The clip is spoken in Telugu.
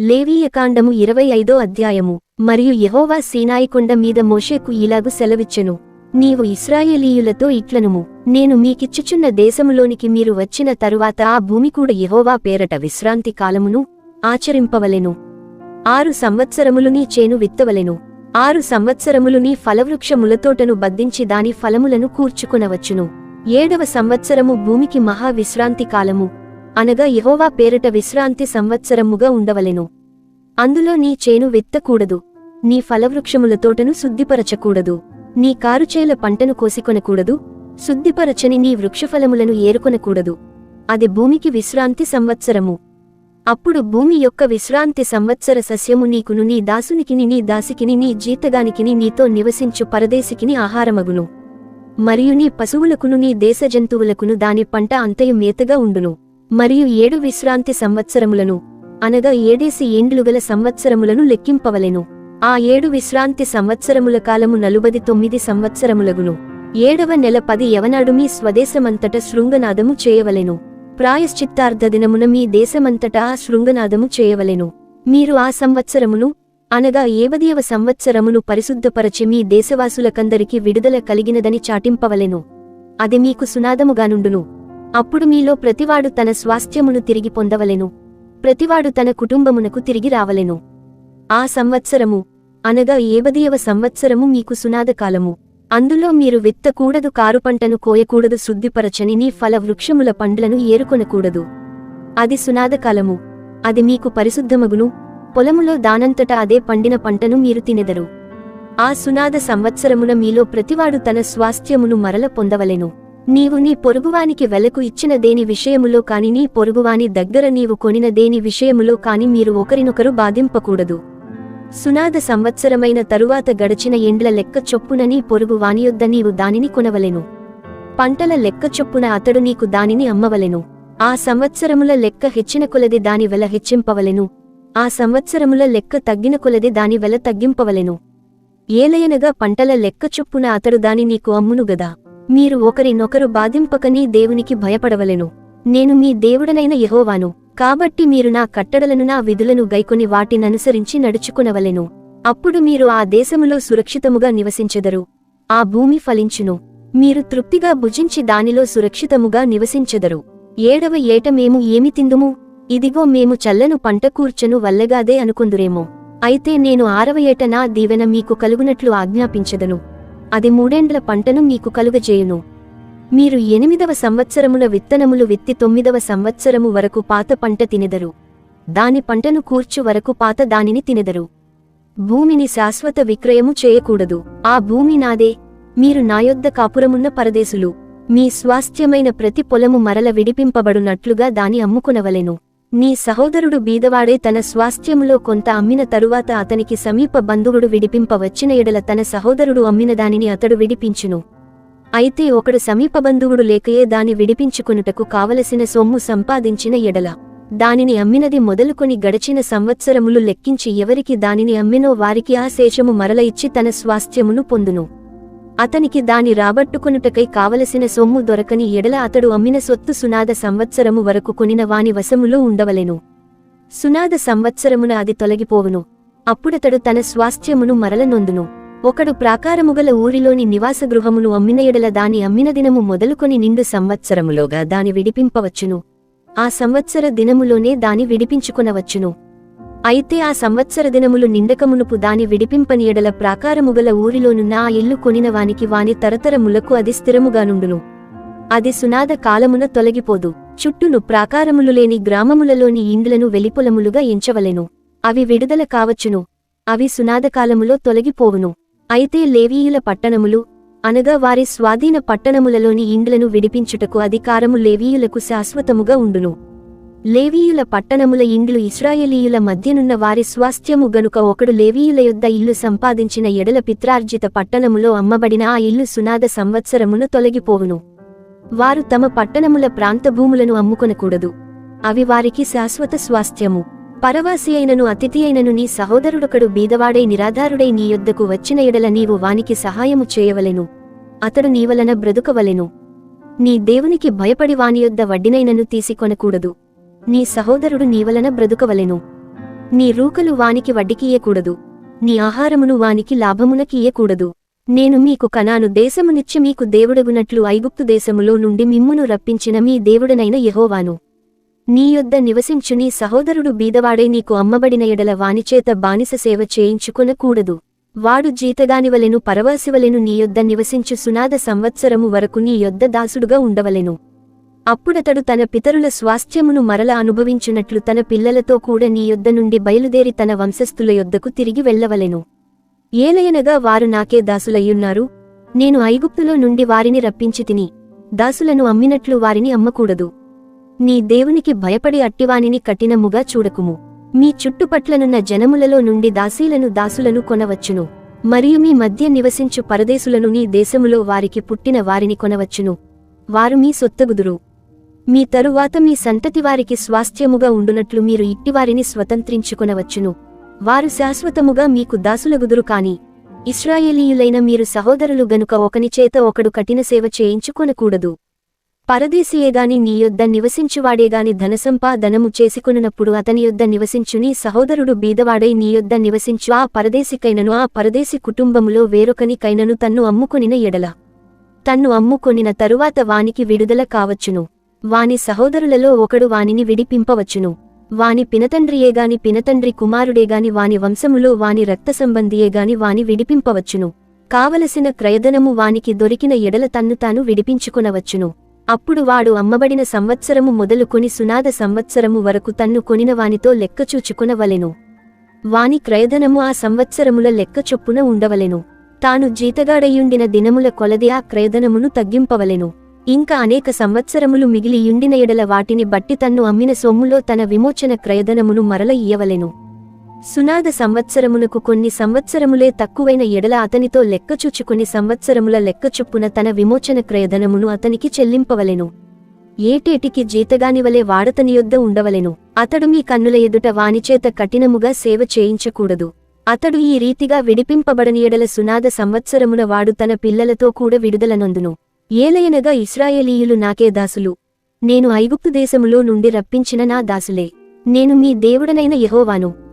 లేవీయకాండము ఇరవై ఐదో అధ్యాయము. మరియు యహోవా సీనాయికొండ మీద మోషేకు ఇలాగు సెలవిచ్చెను. నీవు ఇస్రాయేలీయులతో ఇట్లనుము. నేను మీకిచ్చుచున్న దేశములోనికి మీరు వచ్చిన తరువాత ఆ భూమి కూడా యహోవా పేరట విశ్రాంతి కాలమును ఆచరింపవలెను. ఆరు సంవత్సరములు నీ చేను విత్తవలెను. ఆరు సంవత్సరములు నీ ఫలవృక్షములతోటను బద్దించి దాని ఫలములను కూర్చుకొనవచ్చును. ఏడవ సంవత్సరము భూమికి మహా విశ్రాంతి కాలము. అనగా యెహోవా పేరిట విశ్రాంతి సంవత్సరముగా ఉండవలెను. అందులో నీ చేను విత్తకూడదు. నీ ఫలవృక్షముల తోటను శుద్ధిపరచకూడదు. నీ కారుచేల పంటను కోసికొనకూడదు. శుద్ధిపరచని నీ వృక్షఫలములను ఏరుకొనకూడదు. అది భూమికి విశ్రాంతి సంవత్సరము. అప్పుడు భూమి యొక్క విశ్రాంతి సంవత్సర సస్యము నీకును నీ దాసునికిని నీ దాసికిని నీ జీతగానికిని నీతో నివసించు పరదేశికిని ఆహారమగును. మరియు నీ పశువులకును నీ దేశ జంతువులకును దాని పంట అంతయు మేతగా ఉండును. మరియు ఏడు విశ్రాంతి సంవత్సరములను అనగా ఏడేసి ఏండ్లుగల సంవత్సరములను లెక్కింపవలెను. ఆ ఏడు విశ్రాంతి సంవత్సరముల కాలము నలుబది తొమ్మిది సంవత్సరములగును. ఏడవ నెల పది యవనాడు మీ స్వదేశమంతట శృంగనాదము చేయవలెను. ప్రాయశ్చిత్తార్థ దినమున మీ దేశమంతటా ఆ శృంగనాదము చేయవలెను. మీరు ఆ సంవత్సరమును అనగా ఏవదియవ సంవత్సరమును పరిశుద్ధపరచి మీ దేశవాసులకందరికి విడుదల కలిగినదని చాటింపవలెను. అది మీకు సునాదముగానుండును. అప్పుడు మీలో ప్రతివాడు తన స్వాస్థ్యమును తిరిగి పొందవలెను. ప్రతివాడు తన కుటుంబమునకు తిరిగి రావలెను. ఆ సంవత్సరము అనగా ఏబదియవ సంవత్సరము మీకు సునాదకాలము అందులో మీరు విత్తకూడదు కారుపంటను కోయకూడదు శుద్ధిపరచని నీ ఫల వృక్షముల పండ్లను ఏరుకొనకూడదు. అది సునాదకాలము అది మీకు పరిశుద్ధమగును. పొలములో దానంతటా అదే పండిన పంటను మీరు తినెదరు. ఆ సునాద సంవత్సరమున మీలో ప్రతివాడు తన స్వాస్థ్యమును మరల పొందవలెను. నీవు నీ పొరుగువానికి వెలకు ఇచ్చిన దేని విషయములో కాని నీ పొరుగువాని దగ్గర నీవు కొనిన దేని విషయములో కాని మీరు ఒకరినొకరు బాధింపకూడదు. సునాద సంవత్సరమైన తరువాత గడచిన ఎండ్ల లెక్క చొప్పున నీ పొరుగు వానియొద్ద నీవు దానిని కొనవలెను. పంటల లెక్క చొప్పున అతడు నీకు దానిని అమ్మవలెను. ఆ సంవత్సరముల లెక్క హెచ్చిన కొలది దాని వెల హెచ్చింపవలెను. ఆ సంవత్సరముల లెక్క తగ్గిన కొలది దాని వెల తగ్గింపవలెను. ఏలయనగా పంటల లెక్క చొప్పున అతడు దాని నీకు అమ్మును గదా. మీరు ఒకరినొకరు బాధింపకని దేవునికి భయపడవలెను. నేను మీ దేవుడనైన యహోవాను. కాబట్టి మీరు నా కట్టడలను నా విధులను గైకొని వాటిననుసరించి నడుచుకునవలెను. అప్పుడు మీరు ఆ దేశములో సురక్షితముగా నివసించెదరు. ఆ భూమి ఫలించును. మీరు తృప్తిగా భుజించి దానిలో సురక్షితముగా నివసించెదరు. ఏడవ ఏట మేము ఏమి తిందుము? ఇదిగో మేము చల్లను పంట కూర్చను వల్లగాదే అనుకుందురేమో. అయితే నేను ఆరవ ఏట నా దీవెన మీకు కలుగునట్లు ఆజ్ఞాపించెదను. అది మూడేండ్ల పంటను మీకు కలుగజేయును. మీరు ఎనిమిదవ సంవత్సరముల విత్తనములు విత్తి తొమ్మిదవ సంవత్సరము వరకు పాత పంట తినెదరు. దాని పంటను కూర్చు వరకు పాత దానిని తినెదరు. భూమిని శాశ్వత విక్రయము చేయకూడదు. ఆ భూమి నాదే. మీరు నాయొద్ద కాపురమున్న పరదేశులు. మీ స్వాస్థ్యమైన ప్రతి పొలము మరల విడిపింపబడునట్లుగా దాని అమ్ముకునవలెను. నీ సహోదరుడు బీదవాడే తన స్వాస్థ్యములో కొంత అమ్మిన తరువాత అతనికి సమీప బంధువుడు విడిపింపవచ్చిన ఎడల తన సహోదరుడు అమ్మిన దానిని అతడు విడిపించును. అయితే ఒకడు సమీప బంధువుడు లేకయే దాని విడిపించుకొనుటకు కావలసిన సొమ్ము సంపాదించిన ఎడల దానిని అమ్మినది మొదలుకొని గడచిన సంవత్సరములు లెక్కించి ఎవరికి దానిని అమ్మినో వారికి ఆ శేషము మరల ఇచ్చి తన స్వాస్థ్యమును పొందును. అతనికి దాని రాబట్టుకొనుటకై కావలసిన సొమ్ము దొరకని ఎడల అతడు అమ్మిన సొత్తు సునాద సంవత్సరము వరకు కొనిన వాని వశములో ఉండవలెను. సునాద సంవత్సరమున అది తొలగిపోవును. అప్పుడతడు తన స్వాస్థ్యమును మరల నొందును ఒకడు ప్రాకారముగల ఊరిలోని నివాసగృహమును అమ్మిన ఎడల దాని అమ్మిన దినము మొదలుకొని నిండు సంవత్సరములోగా దాని విడిపింపవచ్చును. ఆ సంవత్సర దినములోనే దాని విడిపించుకునవచ్చును. అయితే ఆ సంవత్సర దినములు నిండకమునుపు దాని విడిపింపని ఎడల ప్రాకారముగల ఊరిలోనున్న ఆ ఇల్లు కొనిన వానికి వాని తరతరములకు అది స్థిరముగానుండును అది సునాద కాలమున తొలగిపోదు. చుట్టూను ప్రాకారములు లేని గ్రామములలోని ఇండ్లను వెలిపొలములుగా ఎంచవలెను. అవి విడుదల కావచ్చును. అవి సునాదకాలములో తొలగిపోవును. అయితే లేవీయుల పట్టణములు అనగా వారి స్వాధీన పట్టణములలోని ఇండ్లను విడిపించుటకు అధికారము లేవీయులకు శాశ్వతముగా ఉండును. లేవీయుల పట్టణముల ఇండ్లు ఇస్రాయేలీయుల మధ్యనున్న వారి స్వాస్థ్యము గనుక ఒకడు లేవీయుల యొద్ద ఇల్లు సంపాదించిన ఎడల పిత్రార్జిత పట్టణములో అమ్మబడిన ఆ ఇల్లు సునాద సంవత్సరమును తొలగిపోవును. వారు తమ పట్టణముల ప్రాంత భూములను అమ్ముకొనకూడదు. అవి వారికి శాశ్వత స్వాస్థ్యము. పరవాసి అయినను అతిథి అయినను నీ సహోదరుడొకడు బీదవాడై నిరాధారుడై నీ యొద్దకు వచ్చిన ఎడల నీవు వానికి సహాయము చేయవలెను. అతడు నీవలన బ్రతుకవలెను. నీ దేవునికి భయపడి వాని యొద్ద వడ్డినైనను తీసికొనకూడదు. నీ సహోదరుడు నీవలన బ్రతుకవలెను. నీ రూకలు వానికి వడ్డికియ్యకూడదు. నీ ఆహారమును వానికి లాభమునకియ్యకూడదు. నేను మీకు కనాను దేశమునిచ్చి మీకు దేవుడగునట్లు ఐగుప్తు దేశములో నుండి మిమ్మును రప్పించిన మీ దేవుడనైన యెహోవాను. నీ యొద్ద నివసించు నీ సహోదరుడు బీదవాడే నీకు అమ్మబడిన ఎడల వానిచేత బానిస సేవ చేయించుకొనకూడదు. వాడు జీతగానివలెను పరవాసివలెను నీ యొద్ద నివసించు సునాద సంవత్సరము వరకు నీ యొద్ద దాసుడుగా ఉండవలెను. అప్పుడతడు తన పితరుల స్వాస్థ్యమును మరల అనుభవించునట్లు తన పిల్లలతో కూడా నీ యొద్ద నుండి బయలుదేరి తన వంశస్థుల యొద్దకు తిరిగి వెళ్ళవలెను. ఏలయనగా వారు నాకే దాసులయ్యున్నారు. నేను ఐగుప్తులో నుండి వారిని రప్పించి తిని దాసులను అమ్మినట్లు వారిని అమ్మకూడదు. నీ దేవునికి భయపడి అట్టివానిని కఠినముగా చూడకుము. మీ చుట్టుపట్లనున్న జనములలో నుండి దాసీలను దాసులను కొనవచ్చును. మరియు మీ మధ్య నివసించు పరదేశులను నీ దేశములో వారికి పుట్టిన వారిని కొనవచ్చును. వారు మీ సొత్తగుదురు. మీ తరువాత మీ సంతతి వారికి స్వాస్థ్యముగా ఉండునట్లు మీరు ఇట్టివారిని స్వతంత్రించుకొనవచ్చును. వారు శాశ్వతముగా మీకు దాసులగుదురు కాని ఇస్రాయేలీయులైన మీరు సహోదరులు గనుక ఒకనిచేత ఒకడు కఠిన సేవ చేయించుకొనకూడదు. పరదేశీయేగాని నీ యొద్ద నివసించువాడేగాని ధనసంపాదనము చేసుకొనునప్పుడు అతని యొద్ద నివసించు నీ సహోదరుడు బీదవాడై నీ యొద్ద నివసించు ఆ పరదేశికైనను ఆ పరదేశి కుటుంబములో వేరొకనికైనను తన్ను అమ్ముకొనిన ఎడల. తన్ను అమ్ముకొనిన తరువాత వానికి విడుదల కావచ్చును. వాని సహోదరులలో ఒకడు వానిని విడిపింపవచ్చును. వాని పినతండ్రియేగాని పినతండ్రి కుమారుడేగాని వాని వంశములో వాని రక్త సంబంధియేగాని వాని విడిపింపవచ్చును. కావలసిన క్రయధనము వానికి దొరికిన ఎడల తన్ను తాను విడిపించుకొనవచ్చును. అప్పుడు వాడు అమ్మబడిన సంవత్సరము మొదలుకొని సునాద సంవత్సరము వరకు తన్ను కొనిన వానితో లెక్కచూచుకునవలెను వాని క్రయధనము ఆ సంవత్సరముల లెక్క చొప్పున ఉండవలెను. తాను జీతగాడయుండిన దినముల కొలది ఆ క్రయధనమును తగ్గింపవలెను. ఇంకా అనేక సంవత్సరములు మిగిలి యుండిన ఎడల వాటిని బట్టి తన్ను అమ్మిన సొమ్ములో తన విమోచన క్రయధనమును మరల ఇయ్యవలెను. సునాద సంవత్సరమునకు కొన్ని సంవత్సరములే తక్కువైన ఎడల అతనితో లెక్కచూచుకుని సంవత్సరముల లెక్కచొప్పున తన విమోచన క్రయధనమును అతనికి చెల్లింపవలెను. ఏటేటికి జీతగానివలే వాడతని యొద్ద ఉండవలెను. అతడు మీ కన్నుల ఎదుట వానిచేత కఠినముగా సేవ చేయించకూడదు. అతడు ఈ రీతిగా విడిపింపబడని ఎడల సునాద సంవత్సరమున వాడు తన పిల్లలతో కూడా విడుదలనందును. ఏలయనగా ఇస్రాయేలీయులు నాకే దాసులు. నేను ఐగుప్తు దేశములో నుండి రప్పించిన నా దాసులే. నేను మీ దేవుడనైన యెహోవాను.